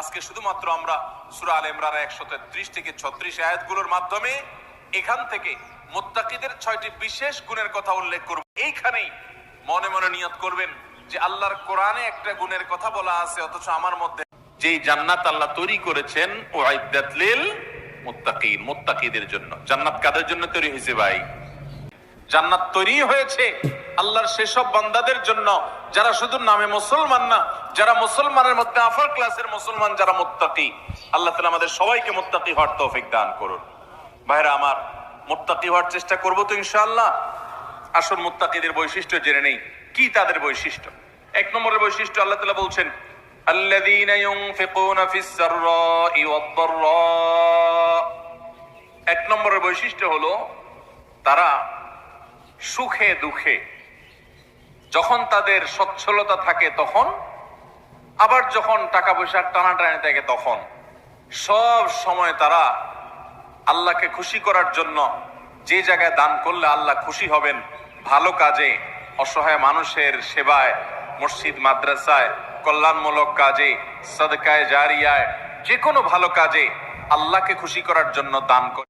আজকে শুধুমাত্র আমরা সুরা আল ইমরান একশো তেত্রিশ থেকে ছত্রিশ আয়াতগুলোর মাধ্যমে এখান থেকে মোত্তাকিদের ছয়টি বিশেষ গুণের কথা উল্লেখ করব। এইখানেই মনে মনে নিয়ত করবেন যে আল্লাহর কোরআনে একটা গুণের কথা বলা আছে, অথচ আমার মধ্যে যেই জান্নাত আল্লাহ তৈরি করেছেন ও আইদাতলিল মুত্তাকিন, মুত্তাকিদের জন্য। জান্নাত কাদের জন্য তৈরি হয়েছে ভাই? জান্নাত তৈরি হয়েছে আল্লাহর সেসব বান্দাদের জন্য যারা শুধু নামে মুসলমান না যারা মুসলমানের মধ্যে আফার ক্লাসের মুসলমান যারা মুত্তাকি আল্লাহ তালা আমাদের সবাইকে মুত্তাকি হওয়ার তৌফিক দান করুন ভাইরা আমার মুত্তাকি হওয়ার চেষ্টা করবো তো ইনশাআল্লাহ আসল মুত্তাকিদের বৈশিষ্ট্য জেনে নেই কি তাদের বৈশিষ্ট্য এক নম্বরের বৈশিষ্ট্য আল্লাহ তালা বলছেন الذين ينفقون في السراء والضراء এক নম্বরের বৈশিষ্ট্য হলো তারা সুখে দুঃখে। যখন তাদের সচ্ছলতা থাকে তখন, আবার যখন টাকা পয়সার টানাটানি থাকে তখন। সব সময় তারা আল্লাহকে খুশি করার জন্য যে জায়গায় দান করলে আল্লাহ খুশি হবেন, ভালো কাজে, অসহায় মানুষের সেবায়, মসজিদ, মাদ্রাসায়, কল্যাণমূলক কাজে, সদকায়, জারিয়ায় যে কোনো ভালো কাজে আল্লাহকে খুশি করার জন্য দান করে